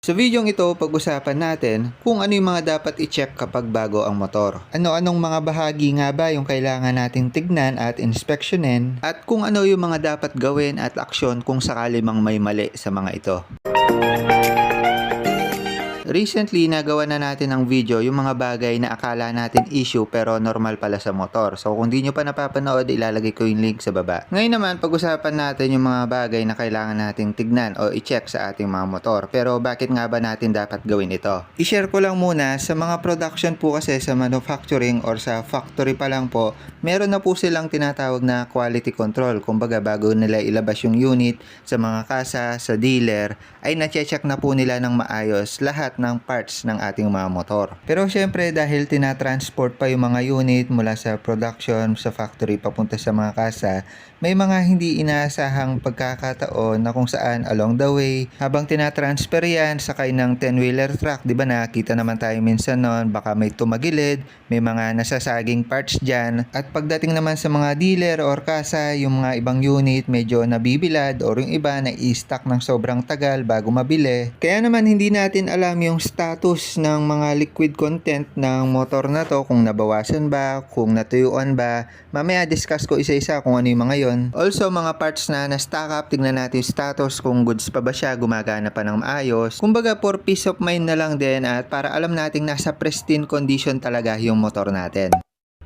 Sa videong ito, pag-usapan natin kung ano yung mga dapat i-check kapag bago ang motor. Ano-anong mga bahagi nga ba yung kailangan nating tignan at inspeksyonin at kung ano yung mga dapat gawin at aksyon kung sakali mang may mali sa mga ito. Recently, nagawa na natin ng video yung mga bagay na akala natin issue pero normal pala sa motor. So, kung di nyo pa napapanood, ilalagay ko yung link sa baba. Ngayon naman, pag-usapan natin yung mga bagay na kailangan nating tignan o i-check sa ating mga motor. Pero bakit nga ba natin dapat gawin ito? I-share ko lang muna, sa mga production po kasi sa manufacturing or sa factory pa lang po, meron na po silang tinatawag na quality control. Kumbaga, bago nila ilabas yung unit sa mga kasa, sa dealer, ay na-check na po nila ng maayos lahat ng parts ng ating mga motor. Pero syempre dahil tinatransport pa yung mga unit mula sa production sa factory papunta sa mga kasa, may mga hindi inaasahang pagkakataon na kung saan along the way, habang tinatransfer yan sakay ng 10-wheeler truck, di ba nakita naman tayo minsan noon, baka may tumagilid, may mga nasasaging parts dyan, at pagdating naman sa mga dealer or kasa, yung mga ibang unit medyo nabibilad or yung iba na i-stock ng sobrang tagal bago mabili. Kaya naman hindi natin alam yung status ng mga liquid content ng motor na to, kung nabawasan ba, kung natuyuan ba. Mamaya discuss ko isa-isa kung ano yung mga yon. Also, mga parts na na-stock up, tignan natin yung status kung goods pa ba siya, gumagana pa ng maayos. Kumbaga, for peace of mind na lang din at para alam nating nasa pristine condition talaga yung motor natin.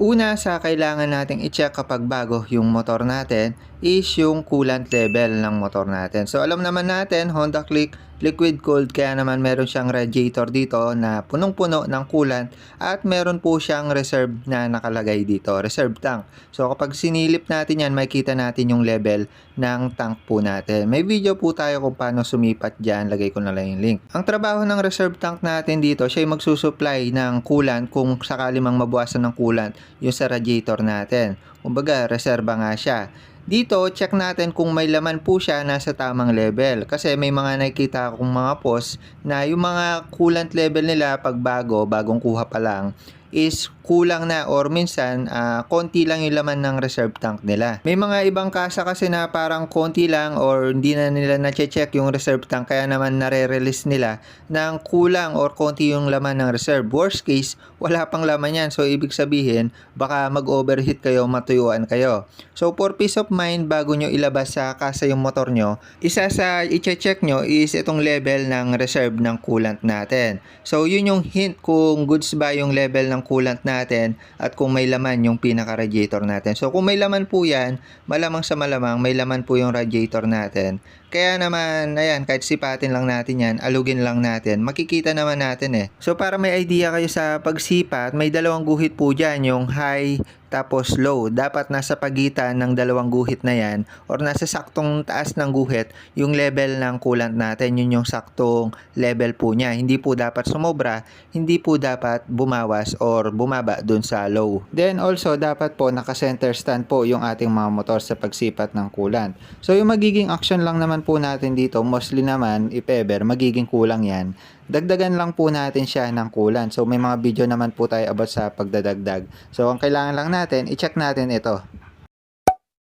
Una sa kailangan nating i-check kapag bago yung motor natin is yung coolant level ng motor natin. So alam naman natin Honda Click liquid cooled kaya naman meron siyang radiator dito na punong-puno ng coolant at meron po siyang reserve na nakalagay dito, reserve tank. So kapag sinilip natin yan, makikita natin yung level ng tank po natin. May video po tayo kung paano sumipat dyan, lagay ko na lang yung link. Ang trabaho ng reserve tank natin dito, siya yung magsusupply ng coolant kung sakali mang mabuwasan ng coolant yung sa radiator natin. Kumbaga, reserba nga siya. Dito, check natin kung may laman po siya nasa tamang level. Kasi may mga nakikita akong mga post na yung mga coolant level nila pag bago, bagong kuha pa lang, is kulang na or minsan ah, konti lang yung laman ng reserve tank nila. May mga ibang kasa kasi na parang konti lang or hindi na nila na-check yung reserve tank kaya naman nare-release nila ng kulang or konti yung laman ng reserve. Worst case, wala pang laman yan. So, ibig sabihin, baka mag-overheat kayo, matuyuan kayo. So, for peace of mind, bago nyo ilabas sa kasa yung motor nyo, isa sa i-check nyo is itong level ng reserve ng coolant natin. So, yun yung hint kung goods ba yung level ng coolant natin at kung may laman yung pinaka-radiator natin. So, kung may laman po yan, malamang sa malamang, may laman po yung radiator natin. Kaya naman, ayan, kahit sipatin lang natin yan, alugin lang natin, makikita naman natin eh. So, para may idea kayo sa pagsipat, may dalawang guhit po dyan, yung high tapos low. Dapat nasa pagitan ng dalawang guhit na yan or nasa saktong taas ng guhit yung level ng coolant natin. Yun yung saktong level po niya. Hindi po dapat sumobra, hindi po dapat bumawas or bumaba dun sa low. Then also dapat po naka-center stand po yung ating mga motor sa pagsipat ng coolant. So yung magiging action lang naman po natin dito, mostly naman if magiging kulang yan dagdagan lang po natin siya ng coolant. So may mga video naman po tayo about sa pagdadagdag. So ang kailangan lang natin, i-check natin ito.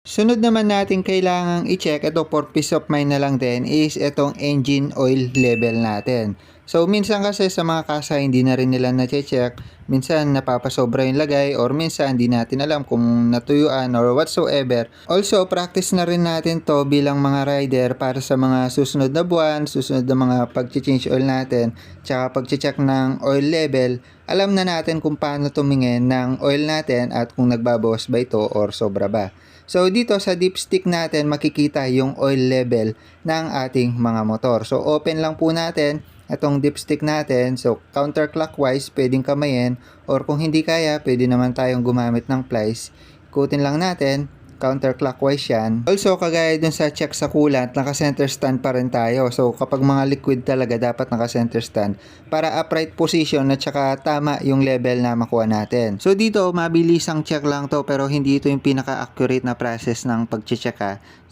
Sunod naman natin kailangang i-check, ito for peace of mind na lang din, is itong engine oil level natin. So minsan kasi sa mga kasa hindi na rin nila na-check, minsan napapasobra yung lagay or minsan hindi natin alam kung natuyuan or whatsoever. Also practice na rin natin to bilang mga rider para sa mga susunod na buwan, susunod na mga pag-change oil natin, tsaka pag-check ng oil level, alam na natin kung paano tumingin ng oil natin at kung nagbabawas ba ito or sobra ba. So dito sa dipstick natin makikita yung oil level ng ating mga motor. So open lang po natin itong dipstick natin. So counterclockwise pwedeng kamayin or kung hindi kaya pwede naman tayong gumamit ng plies. Ikutin lang natin counterclockwise yan. Also, kagaya dun sa check sa coolant, naka-center stand pa rin tayo. So, kapag mga liquid talaga, dapat naka-center stand para upright position at saka tama yung level na makuha natin. So, dito, mabilisang check lang to pero hindi ito yung pinaka-accurate na process ng pag-check.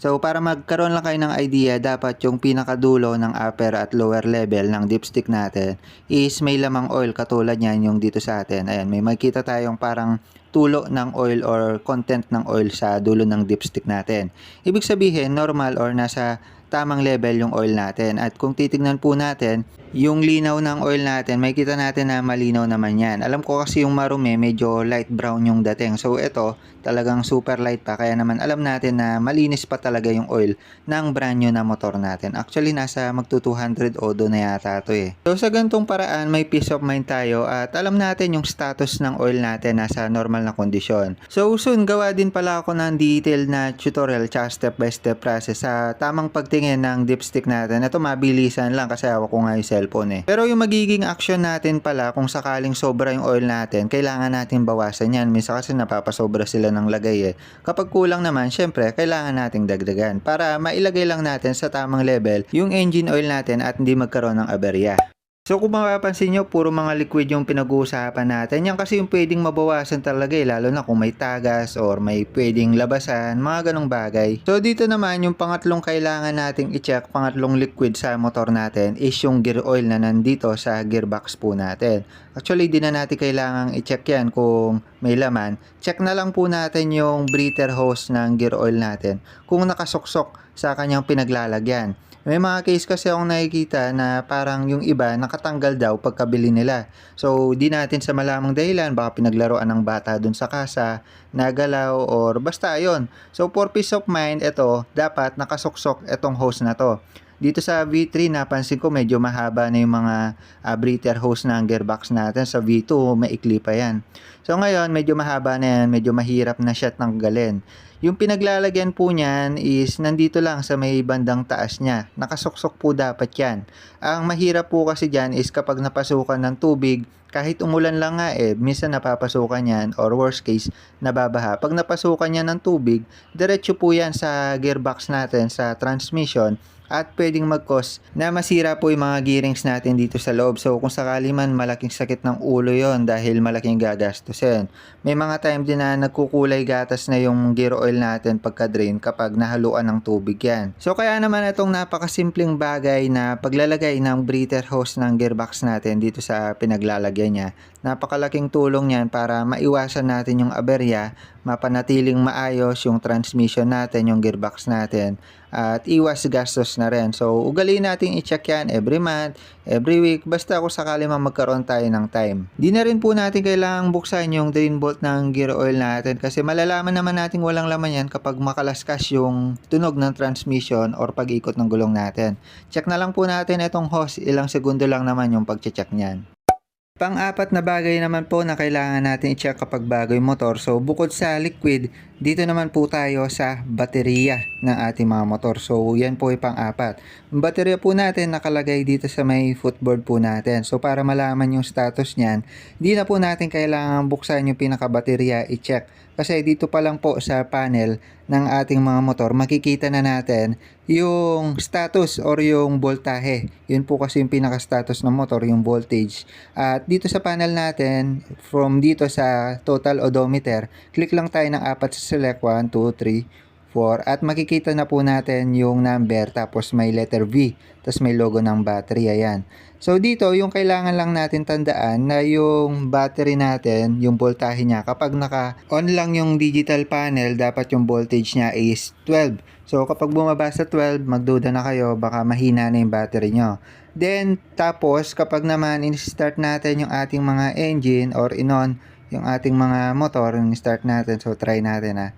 So, para magkaroon lang kayo ng idea, dapat yung pinakadulo ng upper at lower level ng dipstick natin is may lamang oil katulad yan yung dito sa atin. Ayan, may makita tayong parang tulo ng oil or content ng oil sa dulo ng dipstick natin. Ibig sabihin, normal or nasa tamang level yung oil natin. At kung titignan po natin, yung linaw ng oil natin, may kita natin na malinaw naman yan. Alam ko kasi yung marumi, medyo light brown yung dating. So ito, talagang super light pa. Kaya naman alam natin na malinis pa talaga yung oil ng brand new na motor natin. Actually, nasa magto 200 odo na yata to eh. So sa gantong paraan, may peace of mind tayo at alam natin yung status ng oil natin nasa normal na kondisyon. So soon, gawa din pala ako ng detailed na tutorial tsaka step by step process sa tamang pagtingin ng dipstick natin. Ito mabilisan lang kasi hawak ko nga yung cellphone eh. Pero yung magiging action natin pala kung sakaling sobra yung oil natin, kailangan natin bawasan yan. Minsan kasi napapasobra sila ng lagay eh. Kapag kulang naman, syempre, kailangan nating dagdagan para mailagay lang natin sa tamang level yung engine oil natin at hindi magkaroon ng aberya. So kung mapapansin nyo, puro mga liquid yung pinag-uusapan natin. Yan kasi yung pwedeng mabawasan talaga eh, lalo na kung may tagas or may pwedeng labasan, mga ganong bagay. So dito naman, yung pangatlong kailangan nating i-check, pangatlong liquid sa motor natin is yung gear oil na nandito sa gearbox po natin. Actually, di na natin kailangang i-check yan kung may laman. Check na lang po natin yung breather hose ng gear oil natin kung nakasuksok sa kanyang pinaglalagyan. May mga case kasi akong nakikita na parang yung iba nakatanggal daw pagkabili nila. So, di natin sa malamang dahilan, baka pinaglaruan ng bata dun sa kasa, nagalaw, or basta yon So, for peace of mind, ito, dapat nakasuksok itong hose na to. Dito sa V3, napansin ko medyo mahaba na yung mga uh, breather hose ng gearbox natin. Sa V2, maikli pa yan. So ngayon, medyo mahaba na yan, medyo mahirap na siya tanggalin. Yung pinaglalagyan po niyan is nandito lang sa may bandang taas niya. Nakasuksok po dapat yan. Ang mahirap po kasi dyan is kapag napasukan ng tubig, kahit umulan lang nga eh, minsan napapasukan yan or worst case, nababaha. Pag napasukan niya ng tubig, diretso po yan sa gearbox natin, sa transmission at pwedeng mag-cause na masira po yung mga gearings natin dito sa loob. So kung sakali man malaking sakit ng ulo yon dahil malaking gagastusin. May mga time din na nagkukulay gatas na yung gear oil natin pagka drain kapag nahaluan ng tubig yan. So kaya naman itong napakasimpleng bagay na paglalagay ng breather hose ng gearbox natin dito sa pinaglalagyan niya. Napakalaking tulong yan para maiwasan natin yung aberya, mapanatiling maayos yung transmission natin, yung gearbox natin at iwas gastos na rin. So, ugaliin natin i-check yan every month, every week, basta kung sakali man magkaroon tayo ng time. Di na rin po natin kailangang buksan yung drain bolt ng gear oil natin kasi malalaman naman natin walang laman yan kapag makalaskas yung tunog ng transmission or pag-ikot ng gulong natin. Check na lang po natin itong hose, ilang segundo lang naman yung pag-check niyan. Pang-apat na bagay naman po na kailangan natin i-check kapag bago yung motor. So, bukod sa liquid, dito naman po tayo sa baterya ng ating mga motor. So, yan po yung pang-apat. Ang baterya po natin nakalagay dito sa may footboard po natin. So, para malaman yung status niyan, di na po natin kailangan buksan yung pinaka-baterya i-check. Kasi dito pa lang po sa panel ng ating mga motor, makikita na natin yung status or yung voltahe. Yun po kasi yung pinaka-status ng motor, yung voltage. At dito sa panel natin, from dito sa total odometer, click lang tayo ng apat sa select 1, 2, 3, 4 at makikita na po natin yung number tapos may letter V tapos may logo ng battery ayan. So dito yung kailangan lang natin tandaan na yung battery natin yung voltahe niya kapag naka on lang yung digital panel dapat yung voltage niya is 12 so kapag bumaba sa 12 magduda na kayo baka mahina na yung battery nyo then tapos kapag naman in-start natin yung ating mga engine or in-on yung ating mga motor in-start natin. So try natin ah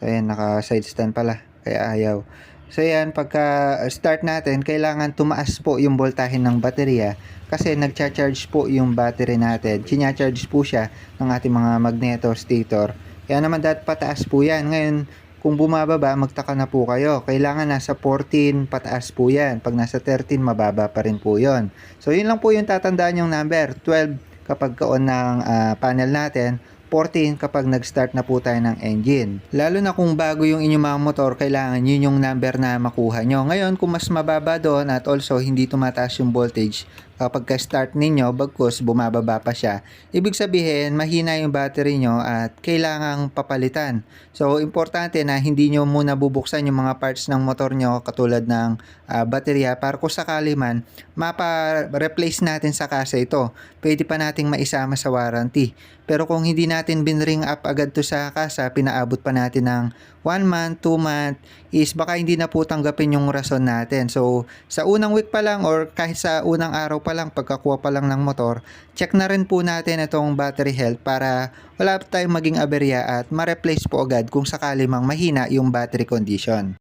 So, ayan, naka-side stand pala. Kaya ayaw. So, ayan, pagka start natin, kailangan tumaas po yung voltahe ng baterya kasi nagcha-charge po yung battery natin. Chinya-charge po siya ng ating mga magneto stator. Kaya naman dapat pataas po yan. Ngayon, kung bumababa, magtaka na po kayo. Kailangan nasa 14 pataas po yan. Pag nasa 13, mababa pa rin po yon. So, yun lang po yung tatandaan yung number. 12 kapag ka-on ng uh, panel natin. 14 kapag nag-start na po tayo ng engine. Lalo na kung bago yung inyong mga motor, kailangan yun yung number na makuha nyo. Ngayon, kung mas mababa doon at also hindi tumataas yung voltage, kapag ka-start ninyo, bagkus bumababa pa siya, ibig sabihin, mahina yung battery nyo at kailangang papalitan. So, importante na hindi nyo muna bubuksan yung mga parts ng motor nyo katulad ng uh, baterya para kung sakali man, mapa-replace natin sa kasa ito. Pwede pa nating maisama sa warranty. Pero kung hindi natin binring up agad to sa kasa, pinaabot pa natin ng 1 month, 2 month, is baka hindi na po tanggapin yung rason natin. So, sa unang week pa lang or kahit sa unang araw pa lang, pagkakuha pa lang ng motor, check na rin po natin itong battery health para wala tayong maging aberya at ma-replace po agad kung sakali mang mahina yung battery condition.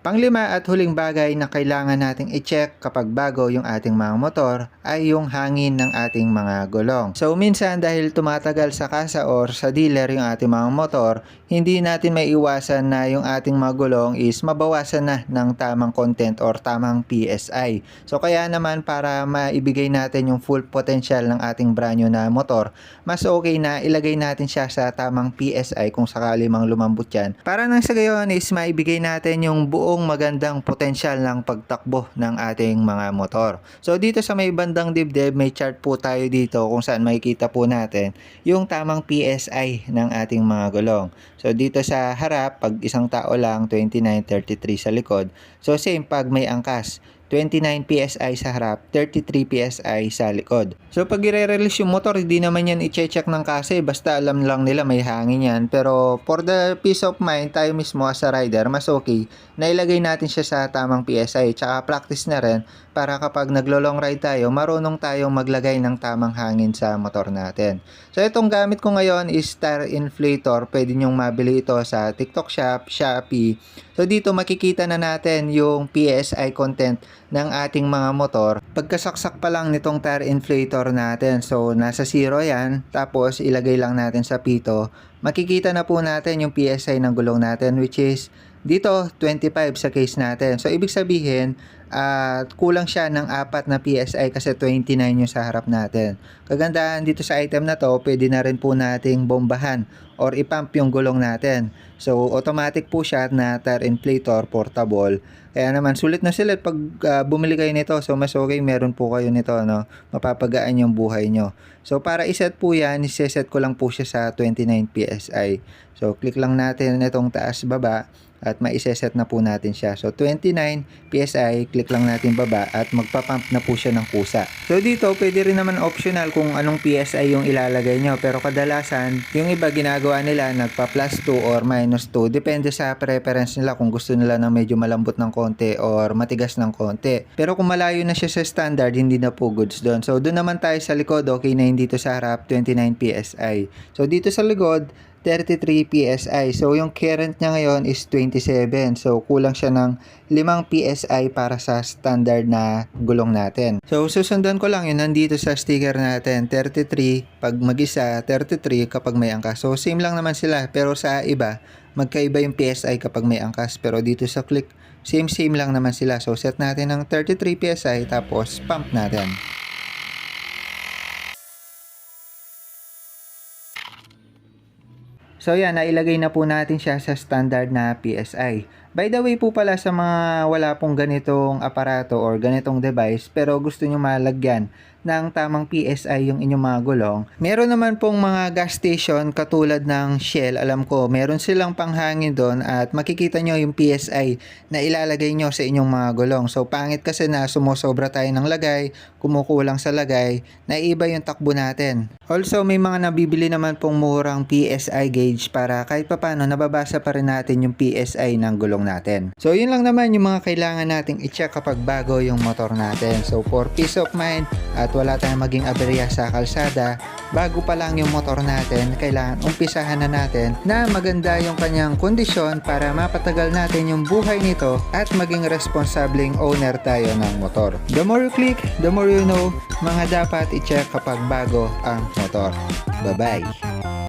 Panglima at huling bagay na kailangan nating i-check kapag bago yung ating mga motor ay yung hangin ng ating mga gulong. So minsan dahil tumatagal sa kasa or sa dealer yung ating mga motor, hindi natin may iwasan na yung ating mga gulong is mabawasan na ng tamang content or tamang PSI. So kaya naman para maibigay natin yung full potential ng ating brand new na motor, mas okay na ilagay natin siya sa tamang PSI kung sakali mang lumambot yan. Para nang sa gayon is maibigay natin yung buong magandang potensyal ng pagtakbo ng ating mga motor. So dito sa may bandang dibdib, may chart po tayo dito kung saan makikita po natin yung tamang PSI ng ating mga gulong. So dito sa harap, pag isang tao lang, 29.33 sa likod. So same pag may angkas. 29 PSI sa harap, 33 PSI sa likod. So pag i-release yung motor, hindi naman yan i-check ng kasi, basta alam lang nila may hangin yan. Pero for the peace of mind, tayo mismo as a rider, mas okay na ilagay natin siya sa tamang PSI. Tsaka practice na rin para kapag naglo-long ride tayo, marunong tayong maglagay ng tamang hangin sa motor natin. So itong gamit ko ngayon is tire inflator. Pwede nyong mabili ito sa TikTok Shop, Shopee. So dito makikita na natin yung PSI content ng ating mga motor. Pagkasaksak pa lang nitong tire inflator natin. So nasa zero yan. Tapos ilagay lang natin sa pito. Makikita na po natin yung PSI ng gulong natin which is dito 25 sa case natin. So ibig sabihin at kulang siya ng apat na PSI kasi 29 yung sa harap natin. Kagandahan dito sa item na to, pwede na rin po nating bombahan or ipump yung gulong natin. So automatic po siya na tire inflator portable. Kaya naman sulit na sulit pag uh, bumili kayo nito. So mas okay meron po kayo nito no. Mapapagaan yung buhay nyo. So para iset po yan, iseset ko lang po siya sa 29 PSI. So click lang natin itong taas baba at maiseset na po natin siya. So 29 PSI, click lang natin baba at magpapump na po siya ng kusa. So dito pwede rin naman optional kung anong PSI yung ilalagay nyo pero kadalasan yung iba ginagawa nila nagpa plus 2 or minus 2 depende sa preference nila kung gusto nila ng medyo malambot ng konti or matigas ng konti. Pero kung malayo na siya sa standard hindi na po goods doon. So doon naman tayo sa likod okay na hindi dito sa harap 29 PSI. So dito sa likod 33 PSI. So, yung current niya ngayon is 27. So, kulang siya ng 5 PSI para sa standard na gulong natin. So, susundan ko lang yun nandito sa sticker natin. 33 pag mag-isa, 33 kapag may angkas. So, same lang naman sila. Pero sa iba, magkaiba yung PSI kapag may angkas. Pero dito sa click, same same lang naman sila. So, set natin ng 33 PSI tapos pump natin. So yan, nailagay na po natin siya sa standard na PSI. By the way po pala sa mga wala pong ganitong aparato or ganitong device pero gusto nyo malagyan ng tamang PSI yung inyong mga gulong. Meron naman pong mga gas station katulad ng Shell. Alam ko, meron silang panghangin doon at makikita nyo yung PSI na ilalagay nyo sa inyong mga gulong. So, pangit kasi na sumusobra tayo ng lagay, kumukulang sa lagay, naiba yung takbo natin. Also, may mga nabibili naman pong murang PSI gauge para kahit papano nababasa pa rin natin yung PSI ng gulong natin. So, yun lang naman yung mga kailangan nating i-check kapag bago yung motor natin. So, for peace of mind at wala tayong maging aberya sa kalsada, bago pa lang yung motor natin, kailangan umpisahan na natin na maganda yung kanyang kondisyon para mapatagal natin yung buhay nito at maging responsableng owner tayo ng motor. The more you click, the more you know, mga dapat i-check kapag bago ang motor. Bye-bye!